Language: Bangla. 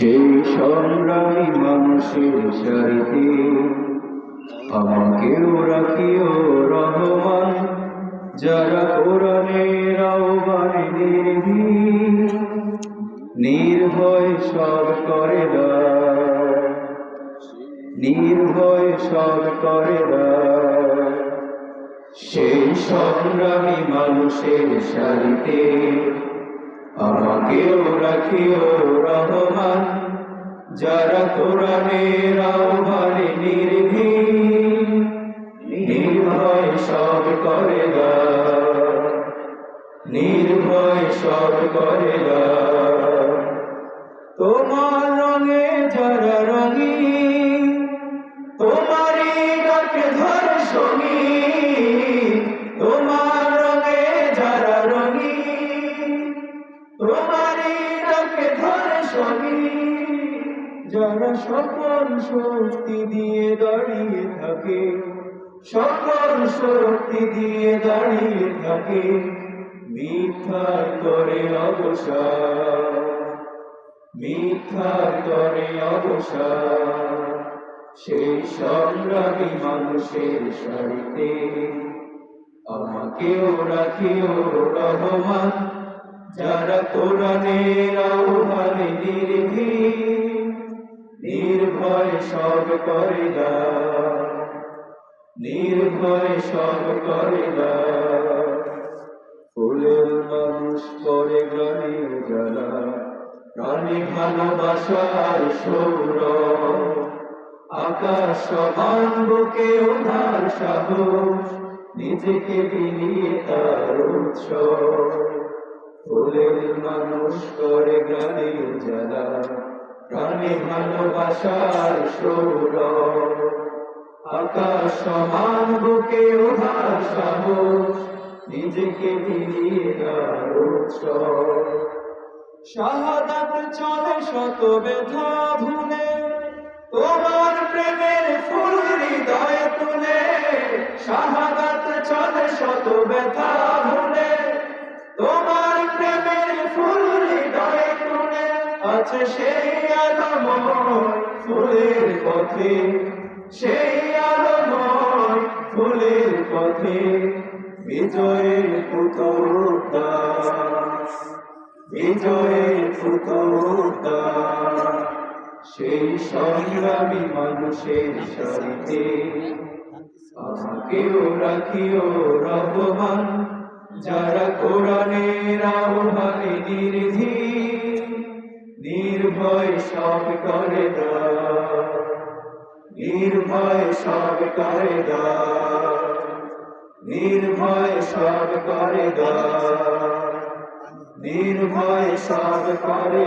সেই সংগ্রামী মানুষের সারিতে আমাকেও রাখিও রহমান, যারা কোরআনের আহ্বানে নির্ভীক, নির্ভয় সব করে নির্ভয় সব করে সেই সংগ্রামী মানুষের সারিতে আমাকেও রাখিও রহমান, যারা কোরআনের আহ্বানে নির্ভীক, নির্ভয় সব করে নির্ভয় সব করে তোমার রঙে যারা রঙি তোমারই ডাকে ধর সঙ্গী। যারা সকল শক্তি দিয়ে দাঁড়িয়ে থাকে সকল শক্তি দিয়ে দাঁড়িয়ে থাকে মিথ্যা করে অবসাদ মিথ্যা করে অবসাদ সেই সংগ্রামী মানুষের সারিতে আমাকেও রাখিও রহমান কোরআনের আহ্বানে নির্ভীক, নির্ভয় সব করে নির্ভয় সব করে ফুলের মানুষ করে গ্রামে জ্বালা প্রাণী ভালোবাসার সৌর আকাশ সমান বুকে সাহস, নিজেকে বিলিয়ে তার উৎসব। ফুলের মানুষ করে গ্রামে জ্বালা প্রাণী ভালোবাসার সৌর আকাশ সমান বুকে ওঠার সাহস নিজেকে তার শাহাদাত চলে শত ব্যথা ভুলে, তোমার প্রেমের ফুল হৃদয়ে তুলে। শাহাদাত চলে শত ব্যথা আছে সেই আলময় ফুলের পথে, সেই ফুলের পথে বিজয়ের বিজয়ের সেই সংগ্রামী মানুষের সারিতে আমাকেও রাখিও রহমান, যারা কোরআনের আহ্বানে নির্ভীক নির্ভয় সব করে নির্ভয় সব করে নির্ভয় সব করে নির্ভয় সব করে